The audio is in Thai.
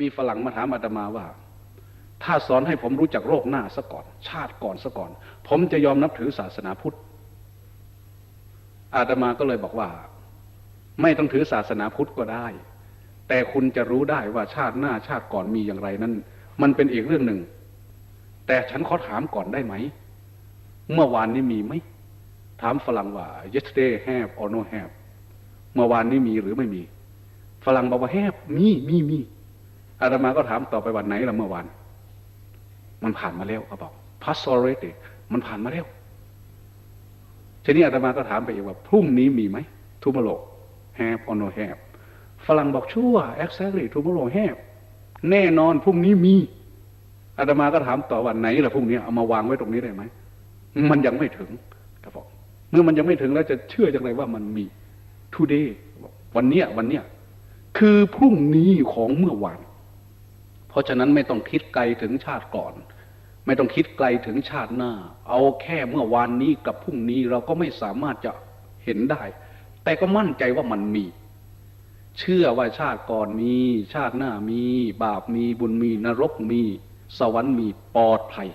มีฝรั่งมาถามอาตมาว่า ถ้าสอนให้ผมรู้จักโรคหน้าซะก่อน ชาติก่อนซะก่อน ผมจะยอมนับถือศาสนาพุทธ อาตมาก็เลยบอกว่า ไม่ต้องถือศาสนาพุทธก็ได้ แต่คุณจะรู้ได้ว่าชาติหน้าชาติก่อนมีอย่างไรนั้น มันเป็นอีกเรื่องหนึ่ง แต่ฉันขอถามก่อนได้ไหม เมื่อวานนี้มีไหมถามฝรั่งว่า yesterday have or no have เมื่อวานนี้มีหรือไม่มี ฝรั่งบอกว่า have มีมีมี อาตมาก็ถามต่อไปวันไหนละเมื่อวาน มันผ่านมาแล้วเขาบอก past already มันผ่านมาแล้วทีนี้อาตมาก็ถามไปอีกว่า พรุ่งนี้มีไหม tomorrow have or no have ฝรั่งบอกชั่ว exactly tomorrow have แน่นอนพรุ่งนี้มีอาตมาก็ถามต่อว่าไหนล่ะพรุ่งนี้เอามาวางไว้ตรงนี้ได้ไหมมันยังไม่ถึงเขาบอกเมื่อมันยังไม่ถึงแล้วจะเชื่ออย่างไรว่ามันมี today วันเนี้ยวันเนี้ยคือพรุ่งนี้ของเมื่อวาน เพราะฉะนั้นไม่ต้องคิดไกลถึงชาติก่อน ไม่ต้องคิดไกลถึงชาติหน้า เอาแค่เมื่อวานนี้กับพรุ่งนี้เราก็ไม่สามารถจะเห็นได้ แต่ก็มั่นใจว่ามันมี เชื่อว่าชาติก่อนมี ชาติหน้ามี บาปมีบุญมีนรกมี สวรรค์มีปลอดภัย